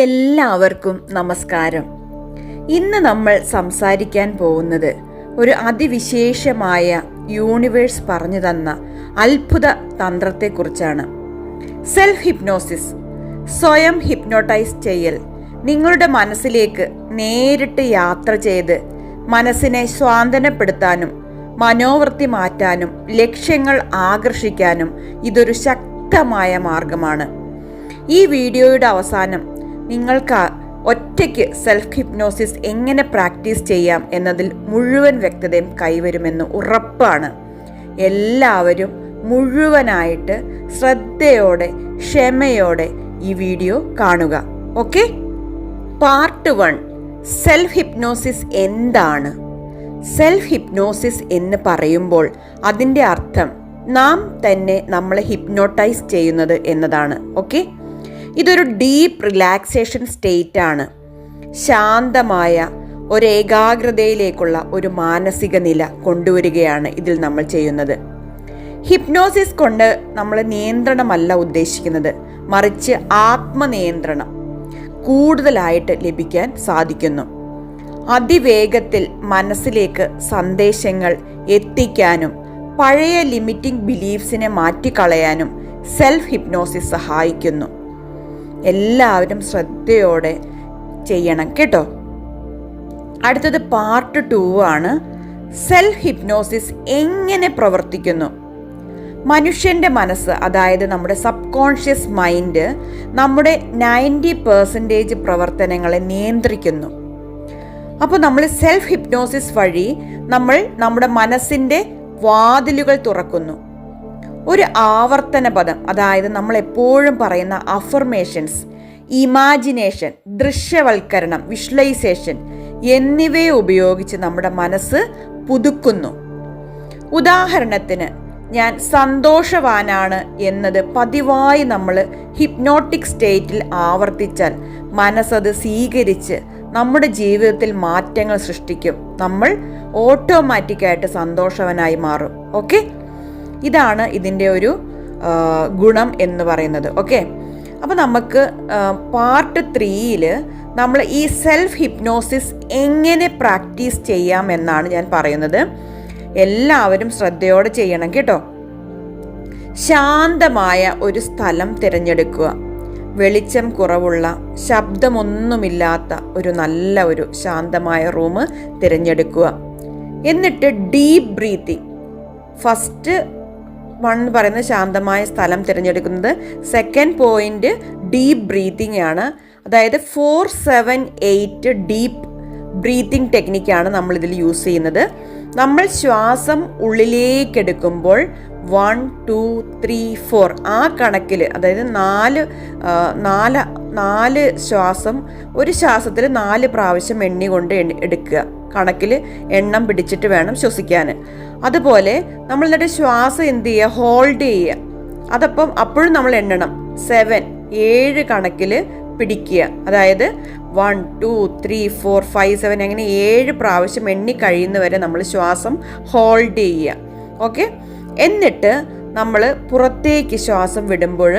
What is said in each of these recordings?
എല്ലാവർക്കും നമസ്കാരം. ഇന്ന് നമ്മൾ സംസാരിക്കാൻ പോകുന്നത് ഒരു അതിവിശേഷമായ യൂണിവേഴ്സ് പറഞ്ഞു തന്ന അത്ഭുത തന്ത്രത്തെക്കുറിച്ചാണ്. സെൽഫ് ഹിപ്നോസിസ് സ്വയം ഹിപ്നോട്ടൈസ് ചെയ്യൽ നിങ്ങളുടെ മനസ്സിലേക്ക് നേരിട്ട് യാത്ര ചെയ്ത് മനസ്സിനെ സ്വാന്തനപ്പെടുത്താനും മനോവൃത്തി മാറ്റാനും ലക്ഷ്യങ്ങൾ ആകർഷിക്കാനും ഇതൊരു ശക്തമായ മാർഗമാണ്. ഈ വീഡിയോയുടെ അവസാനം നിങ്ങൾക്ക് ഒറ്റയ്ക്ക് സെൽഫ് ഹിപ്നോസിസ് എങ്ങനെ പ്രാക്ടീസ് ചെയ്യാം എന്നതിൽ മുഴുവൻ വ്യക്തതയും കൈവരുമെന്ന് ഉറപ്പാണ്. എല്ലാവരും മുഴുവനായിട്ട് ശ്രദ്ധയോടെ ക്ഷമയോടെ ഈ വീഡിയോ കാണുക. Okay part one self hypnosis എന്താണ്? സെൽഫ് ഹിപ്നോസിസ് എന്ന് പറയുമ്പോൾ അതിന്റെ അർത്ഥം നാം തന്നെ നമ്മളെ ഹിപ്നോട്ടൈസ് ചെയ്യുന്നത് എന്നതാണ്. ഓക്കെ ഇതൊരു ഡീപ്പ് റിലാക്സേഷൻ സ്റ്റേറ്റ് ആണ്. ശാന്തമായ ഒരു ഏകാഗ്രതയിലേക്കുള്ള ഒരു മാനസിക നില കൊണ്ടുവരികയാണ് ഇതിൽ നമ്മൾ ചെയ്യുന്നത്. ഹിപ്നോസിസ് കൊണ്ട് നമ്മൾ നിയന്ത്രണമല്ല ഉദ്ദേശിക്കുന്നത്. മറിച്ച് ആത്മനിയന്ത്രണം കൂടുതലായിട്ട് ലഭിക്കാൻ സാധിക്കുന്നു. അതിവേഗത്തിൽ മനസ്സിലേക്ക് സന്ദേശങ്ങൾ എത്തിക്കാനും പഴയ ലിമിറ്റിംഗ് ബിലീഫ്സിനെ മാറ്റിക്കളയാനും സെൽഫ് ഹിപ്നോസിസ് സഹായിക്കുന്നു. എല്ലാവരും ശ്രദ്ധയോടെ ചെയ്യണം കേട്ടോ? അടുത്തത് പാർട്ട് ടു ആണ്. സെൽഫ് ഹിപ്നോസിസ് എങ്ങനെ പ്രവർത്തിക്കുന്നു? മനുഷ്യന്റെ മനസ്സ് അതായത് നമ്മുടെ സബ് കോൺഷ്യസ് മൈൻഡ് നമ്മുടെ നയന്റി പെർസെന്റേജ് പ്രവർത്തനങ്ങളെ നിയന്ത്രിക്കുന്നു. അപ്പോൾ നമ്മൾ സെൽഫ് ഹിപ്നോസിസ് വഴി നമ്മൾ നമ്മുടെ മനസ്സിന്റെ വാതിലുകൾ തുറക്കുന്നു. ഒരു ആവർത്തന പദം. അതായത് നമ്മൾ എപ്പോഴും പറയുന്ന അഫർമേഷൻസ് ഇമാജിനേഷൻ ദൃശ്യവൽക്കരണം വിഷ്വലൈസേഷൻ എന്നിവയെ ഉപയോഗിച്ച് നമ്മുടെ മനസ്സ് പുതുക്കുന്നു. ഉദാഹരണത്തിന് ഞാൻ സന്തോഷവാനാണ് എന്നത് പതിവായി നമ്മൾ ഹിപ്നോട്ടിക് സ്റ്റേറ്റിൽ ആവർത്തിച്ചാൽ മനസ്സത് സ്വീകരിച്ച് നമ്മുടെ ജീവിതത്തിൽ മാറ്റങ്ങൾ സൃഷ്ടിക്കും. നമ്മൾ ഓട്ടോമാറ്റിക്കായിട്ട് സന്തോഷവനായി മാറും. ഓക്കെ ഇതാണ് ഇതിന്റെ ഒരു ഗുണം എന്ന് പറയുന്നത്. ഓക്കെ? അപ്പോൾ നമുക്ക് പാർട്ട് ത്രീയിൽ നമ്മൾ ഈ സെൽഫ് ഹിപ്നോസിസ് എങ്ങനെ പ്രാക്ടീസ് ചെയ്യാം എന്നാണ് ഞാൻ പറയുന്നത്. എല്ലാവരും ശ്രദ്ധയോടെ ചെയ്യണം കേട്ടോ. ശാന്തമായ ഒരു സ്ഥലം തിരഞ്ഞെടുക്കുക. വെളിച്ചം കുറവുള്ള ശബ്ദമൊന്നുമില്ലാത്ത ഒരു നല്ല ഒരു ശാന്തമായ റൂം തിരഞ്ഞെടുക്കുക. എന്നിട്ട് ഡീപ് ബ്രീത്തിങ്. ഫസ്റ്റ് വൺ എന്ന് പറയുന്ന ശാന്തമായ സ്ഥലം തിരഞ്ഞെടുക്കുന്നത്. സെക്കൻഡ് പോയിന്റ് ഡീപ്പ് ബ്രീത്തിങ് ആണ്. അതായത് four seven eight deep breathing ടെക്നിക്കാണ് നമ്മൾ ഇതിൽ യൂസ് ചെയ്യുന്നത്. നമ്മൾ ശ്വാസം ഉള്ളിലേക്കെടുക്കുമ്പോൾ വൺ ടു ത്രീ ഫോർ ആ കണക്കിൽ അതായത് നാല് നാല് നാല് ശ്വാസം ഒരു ശ്വാസത്തിൽ നാല് പ്രാവശ്യം എണ്ണി എടുക്കുക. കണക്കിൽ എണ്ണം പിടിച്ചിട്ട് വേണം ശ്വസിക്കാൻ അതുപോലെ നമ്മൾ എന്നിട്ട് ശ്വാസം എന്ത് ചെയ്യുക? ഹോൾഡ് ചെയ്യുക. അതപ്പം അപ്പോഴും നമ്മൾ എണ്ണണം. സെവൻ ഏഴ് കണക്കിൽ പിടിക്കുക. അതായത് one two three four five seven അങ്ങനെ ഏഴ് പ്രാവശ്യം എണ്ണി കഴിയുന്നവരെ നമ്മൾ ശ്വാസം ഹോൾഡ് ചെയ്യുക. ഓക്കെ എന്നിട്ട് നമ്മൾ പുറത്തേക്ക് ശ്വാസം വിടുമ്പോൾ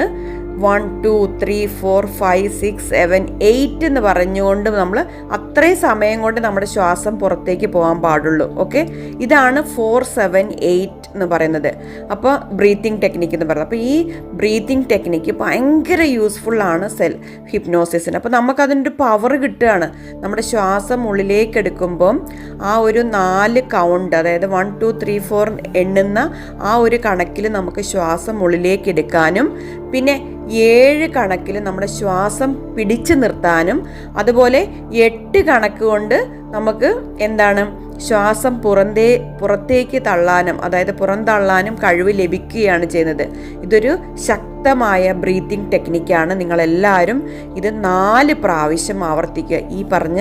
one two three four five six seven eight എന്ന് പറഞ്ഞുകൊണ്ട് നമ്മൾ അത്രയും സമയം കൊണ്ട് നമ്മുടെ ശ്വാസം പുറത്തേക്ക് പോകാൻ പാടുള്ളൂ ഓക്കെ? ഇതാണ് ഫോർ സെവൻ എയ്റ്റ് എന്ന് പറയുന്നത്. അപ്പോൾ ബ്രീത്തിങ് ടെക്നിക്ക് എന്ന് പറയുന്നത്. അപ്പോൾ ഈ ബ്രീത്തിങ് ടെക്നിക്ക് ഭയങ്കര യൂസ്ഫുള്ളാണ് സെൽ ഹിപ്നോസിസിന്. അപ്പോൾ നമുക്കതിന്റെ പവർ കിട്ടുകയാണ്. നമ്മുടെ ശ്വാസം ഉള്ളിലേക്ക് എടുക്കുമ്പം ആ ഒരു നാല് കൗണ്ട് അതായത് വൺ ടു ത്രീ ഫോർ എണ്ണുന്ന ആ ഒരു കണക്കിൽ നമുക്ക് ശ്വാസം ഉള്ളിലേക്ക് എടുക്കാനും പിന്നെ ഏഴ് കണക്കിൽ നമ്മുടെ ശ്വാസം പിടിച്ചു നിർത്താനും അതുപോലെ എട്ട് കണക്ക് കൊണ്ട് നമുക്ക് എന്താണ് ശ്വാസം പുറന്തേ പുറത്തേക്ക് തള്ളാനും അതായത് പുറന്തള്ളാനും കഴിവ് ലഭിക്കുകയാണ് ചെയ്യുന്നത്. ഇതൊരു ശക്തമായ ബ്രീത്തിങ് ടെക്നിക്കാണ്. നിങ്ങളെല്ലാവരും ഇത് നാല് പ്രാവശ്യം ആവർത്തിക്കുക. ഈ പറഞ്ഞ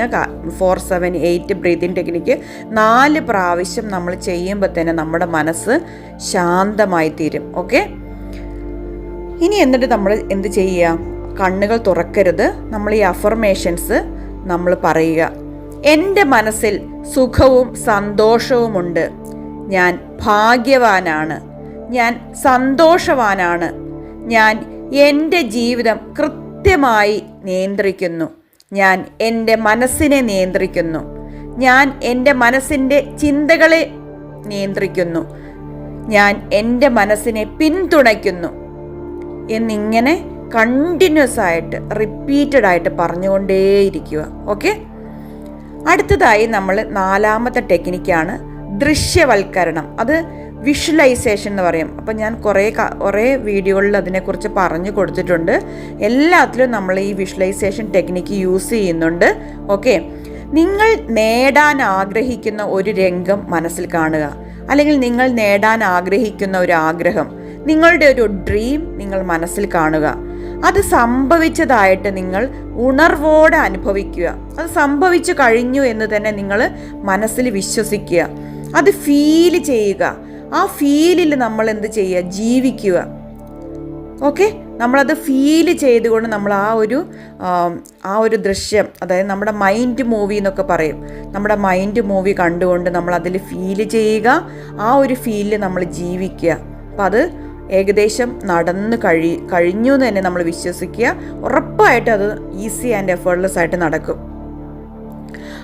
four seven eight breathing technique നാല് പ്രാവശ്യം നമ്മൾ ചെയ്യുമ്പോൾ തന്നെ നമ്മുടെ മനസ്സ് ശാന്തമായി തീരും ഓക്കെ ഇനി എന്നിട്ട് നമ്മൾ എന്ത് ചെയ്യുക കണ്ണുകൾ തുറക്കരുത്. നമ്മൾ ഈ അഫർമേഷൻസ് നമ്മൾ പറയുക. എന്റെ മനസ്സിൽ സുഖവും സന്തോഷവുമുണ്ട്. ഞാൻ ഭാഗ്യവാനാണ്. ഞാൻ സന്തോഷവാനാണ്. ഞാൻ എന്റെ ജീവിതം കൃത്യമായി നിയന്ത്രിക്കുന്നു. ഞാൻ എന്റെ മനസ്സിനെ നിയന്ത്രിക്കുന്നു. ഞാൻ എന്റെ മനസ്സിന്റെ ചിന്തകളെ നിയന്ത്രിക്കുന്നു. ഞാൻ എന്റെ മനസ്സിനെ പിന്തുണയ്ക്കുന്നു. എന്നിങ്ങനെ കണ്ടിന്യൂസ് ആയിട്ട് റിപ്പീറ്റഡ് ആയിട്ട് പറഞ്ഞുകൊണ്ടേയിരിക്കുക. ഓക്കെ അടുത്തതായി നമ്മൾ നാലാമത്തെ ടെക്നിക്കാണ് ദൃശ്യവൽക്കരണം. അത് വിഷ്വലൈസേഷൻ എന്ന് പറയും. അപ്പം ഞാൻ കുറേ കുറേ വീഡിയോകളിൽ അതിനെക്കുറിച്ച് പറഞ്ഞു കൊടുത്തിട്ടുണ്ട്. എല്ലാത്തിലും നമ്മൾ ഈ വിഷ്വലൈസേഷൻ ടെക്നിക്ക് യൂസ് ചെയ്യുന്നുണ്ട്. ഓക്കെ നിങ്ങൾ നേടാൻ ആഗ്രഹിക്കുന്ന ഒരു രംഗം മനസ്സിൽ കാണുക. അല്ലെങ്കിൽ നിങ്ങൾ നേടാൻ ആഗ്രഹിക്കുന്ന ഒരു ആഗ്രഹം. നിങ്ങളുടെ ഒരു ഡ്രീം നിങ്ങൾ മനസ്സിൽ കാണുക. അത് സംഭവിച്ചതായിട്ട് നിങ്ങൾ ഉണർവോടെ അനുഭവിക്കുക. അത് സംഭവിച്ചു കഴിഞ്ഞു എന്ന് തന്നെ നിങ്ങൾ മനസ്സിൽ വിശ്വസിക്കുക. അത് ഫീൽ ചെയ്യുക. ആ ഫീലിൽ നമ്മൾ എന്ത് ചെയ്യുക? ജീവിക്കുക. ഓക്കെ നമ്മളത് ഫീൽ ചെയ്തുകൊണ്ട് നമ്മൾ ആ ഒരു ആ ഒരു ദൃശ്യം അതായത് നമ്മുടെ മൈൻഡ് മൂവി എന്നൊക്കെ പറയും. നമ്മുടെ മൈൻഡ് മൂവി കണ്ടുകൊണ്ട് നമ്മൾ അതിൽ ഫീൽ ചെയ്യുക. ആ ഒരു ഫീലിൽ നമ്മൾ ജീവിക്കുക. അപ്പം അത് ഏകദേശം നടന്ന് കഴി കഴിഞ്ഞു എന്ന് തന്നെ നമ്മൾ വിശ്വസിക്കുക. ഉറപ്പായിട്ട് അത് ഈസി ആൻഡ് എഫേർട്ട്ലെസ് ആയിട്ട് നടക്കും.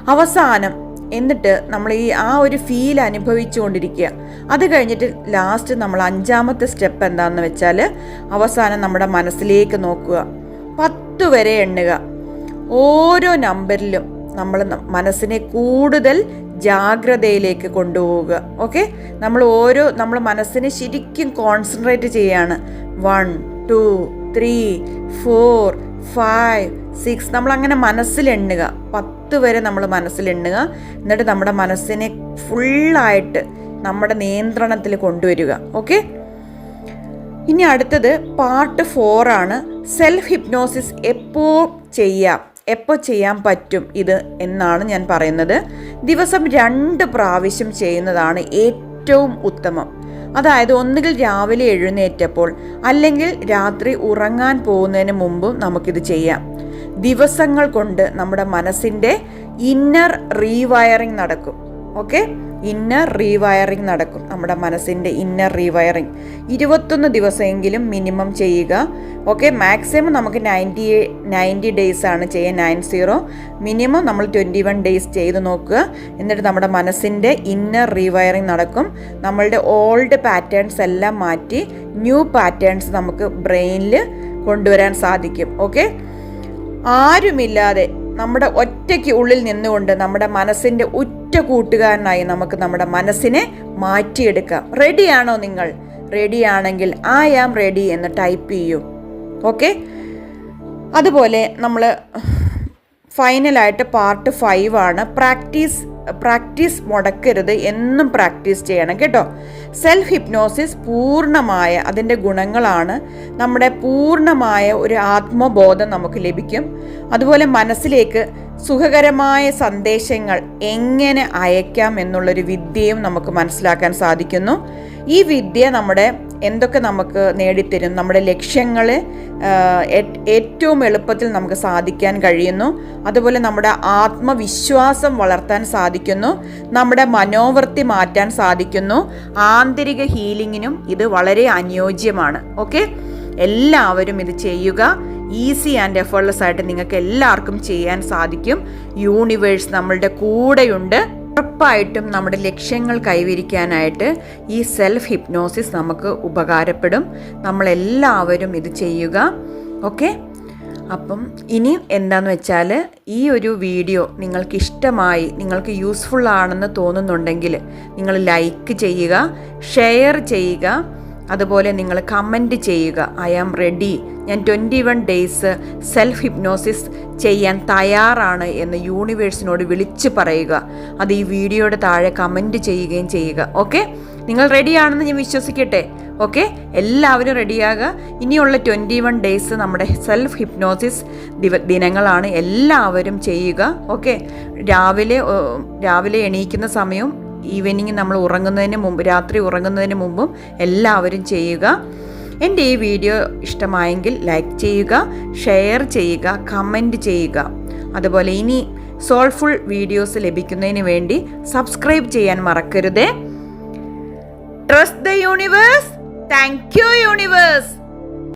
അവസാനം എന്നിട്ട് നമ്മൾ ഈ ആ ഒരു ഫീൽ അനുഭവിച്ചുകൊണ്ടിരിക്കുക അത് കഴിഞ്ഞിട്ട് ലാസ്റ്റ് നമ്മൾ അഞ്ചാമത്തെ സ്റ്റെപ്പ് എന്താണെന്ന് വെച്ചാൽ അവസാനം നമ്മുടെ മനസ്സിലേക്ക് നോക്കുക. പത്ത് വരെ എണ്ണുക. ഓരോ നമ്പറിലും നമ്മൾ മനസ്സിനെ കൂടുതൽ ജാഗ്രതയിലേക്ക് കൊണ്ടുപോവുക. ഓക്കെ നമ്മൾ ഓരോ നമ്മൾ മനസ്സിനെ ശരിക്കും കോൺസെൻട്രേറ്റ് ചെയ്യാണ്. One two three four five six നമ്മൾ അങ്ങനെ മനസ്സിലെണ്ണുക. പത്ത് വരെ നമ്മൾ മനസ്സിലെണ്ണുക. എന്നിട്ട് നമ്മുടെ മനസ്സിനെ ഫുള്ളായിട്ട് നമ്മുടെ നിയന്ത്രണത്തിൽ കൊണ്ടുവരിക. ഓക്കെ ഇനി അടുത്തത് പാർട്ട് ഫോറാണ് സെൽഫ് ഹിപ്നോസിസ് എപ്പോൾ ചെയ്യാം? എപ്പോൾ ചെയ്യാൻ പറ്റും ഇത് എന്നാണ് ഞാൻ പറയുന്നത്. ദിവസം രണ്ട് പ്രാവശ്യം ചെയ്യുന്നതാണ് ഏറ്റവും ഉത്തമം. അതായത് ഒന്നുകിൽ രാവിലെ എഴുന്നേറ്റപ്പോൾ അല്ലെങ്കിൽ രാത്രി ഉറങ്ങാൻ പോകുന്നതിന് മുമ്പും നമുക്കിത് ചെയ്യാം. ദിവസങ്ങൾ കൊണ്ട് നമ്മുടെ മനസ്സിന്റെ ഇന്നർ റീവയറിംഗ് നടക്കും. ഓക്കെ ഇന്നർ റീവയറിംഗ് നടക്കും. നമ്മുടെ മനസ്സിന്റെ ഇന്നർ റീവയറിംഗ് ഇരുപത്തൊന്ന് ദിവസമെങ്കിലും മിനിമം ചെയ്യുക. ഓക്കെ മാക്സിമം നമുക്ക് നയന്റി നയന്റി ഡേയ്സ് ആണ് ചെയ്യുക. നയൻ സീറോ മിനിമം നമ്മൾ ട്വന്റി വൺ ഡേയ്സ് ചെയ്ത് നോക്കുക. എന്നിട്ട് നമ്മുടെ മനസ്സിന്റെ ഇന്നർ റീവയറിംഗ് നടക്കും. നമ്മളുടെ ഓൾഡ് പാറ്റേൺസ് എല്ലാം മാറ്റി ന്യൂ പാറ്റേൺസ് നമുക്ക് ബ്രെയിനിൽ കൊണ്ടുവരാൻ സാധിക്കും. ഓക്കെ ആരുമില്ലാതെ നമ്മുടെ ഒറ്റയ്ക്ക് ഉള്ളിൽ നിന്നുകൊണ്ട് നമ്മുടെ മനസ്സിന്റെ ഉറ്റ കൂട്ടുകാരനായി നമുക്ക് നമ്മുടെ മനസ്സിനെ മാറ്റിയെടുക്കാം. റെഡിയാണോ നിങ്ങൾ? റെഡിയാണെങ്കിൽ ഐ ആം റെഡി എന്ന് ടൈപ്പ് ചെയ്യൂ. ഓക്കെ അതുപോലെ നമ്മൾ ഫൈനലായിട്ട് പാർട്ട് ഫൈവ് ആണ്. പ്രാക്ടീസ് പ്രാക്ടീസ് മുടക്കരുത് എന്നും പ്രാക്ടീസ് ചെയ്യണം കേട്ടോ. സെൽഫ് ഹിപ്നോസിസ് പൂർണമായ അതിന്റെ ഗുണങ്ങളാണ്. നമ്മുടെ പൂർണമായ ഒരു ആത്മബോധം നമുക്ക് ലഭിക്കും. അതുപോലെ മനസ്സിലേക്ക് സുഖകരമായ സന്ദേശങ്ങൾ എങ്ങനെ അയക്കാം എന്നുള്ളൊരു വിദ്യയും നമുക്ക് മനസ്സിലാക്കാൻ സാധിക്കുന്നു. ഈ വിദ്യ നമ്മുടെ എന്തൊക്കെ നമുക്ക് നേടിത്തരും നമ്മുടെ ലക്ഷ്യങ്ങളെ ഏറ്റവും എളുപ്പത്തിൽ നമുക്ക് സാധിക്കാൻ കഴിയുന്നു. അതുപോലെ നമ്മുടെ ആത്മവിശ്വാസം വളർത്താൻ സാധിക്കുന്നു. നമ്മുടെ മനോവൃത്തി മാറ്റാൻ സാധിക്കുന്നു. ആന്തരിക ഹീലിങ്ങിനും ഇത് വളരെ അനുയോജ്യമാണ്. ഓക്കെ? എല്ലാവരും ഇത് ചെയ്യുക. ഈസി ആൻഡ് എഫേർട്ട്ലെസ് ആയിട്ട് നിങ്ങൾക്ക് എല്ലാവർക്കും ചെയ്യാൻ സാധിക്കും. യൂണിവേഴ്സ് നമ്മളുടെ കൂടെയുണ്ട്. ഉറപ്പായിട്ടും നമ്മുടെ ലക്ഷ്യങ്ങൾ കൈവരിക്കാനായിട്ട് ഈ സെൽഫ് ഹിപ്നോസിസ് നമുക്ക് ഉപകാരപ്പെടും. നമ്മളെല്ലാവരും ഇത് ചെയ്യുക. ഓക്കെ അപ്പം ഇനി എന്താണെന്ന് വെച്ചാൽ ഈ ഒരു വീഡിയോ നിങ്ങൾക്ക് ഇഷ്ടമായി നിങ്ങൾക്ക് യൂസ്ഫുൾ ആണെന്ന് തോന്നുന്നുണ്ടെങ്കിൽ നിങ്ങൾ ലൈക്ക് ചെയ്യുക ഷെയർ ചെയ്യുക അതുപോലെ നിങ്ങൾ കമന്റ് ചെയ്യുക. ഐ ആം റെഡി ഞാൻ twenty one days self hypnosis ചെയ്യാൻ തയ്യാറാണ് എന്ന് യൂണിവേഴ്സിനോട് വിളിച്ച് പറയുക. അത് ഈ വീഡിയോയുടെ താഴെ കമന്റ് ചെയ്യുകയും ചെയ്യുക. ഓക്കെ നിങ്ങൾ റെഡിയാണെന്ന് ഞാൻ വിശ്വസിക്കട്ടെ. ഓക്കെ എല്ലാവരും റെഡിയാകുക ഇനിയുള്ള ട്വന്റി വൺ ഡേയ്സ് നമ്മുടെ സെൽഫ് ഹിപ്നോസിസ് ദിവ ദിനങ്ങളാണ്. എല്ലാവരും ചെയ്യുക. ഓക്കെ രാവിലെ രാവിലെ എണീക്കുന്ന സമയവും ഈവനിങ് നമ്മൾ ഉറങ്ങുന്നതിന് മുമ്പ് രാത്രി ഉറങ്ങുന്നതിന് മുമ്പും എല്ലാവരും ചെയ്യുക. എന്റെ ഈ വീഡിയോ ഇഷ്ടമായെങ്കിൽ ലൈക്ക് ചെയ്യുക ഷെയർ ചെയ്യുക കമന്റ് ചെയ്യുക. അതുപോലെ ഇനി സോൾഫുൾ വീഡിയോസ് ലഭിക്കുന്നതിന് വേണ്ടി സബ്സ്ക്രൈബ് ചെയ്യാൻ മറക്കരുതേ. Trust the universe thank you universe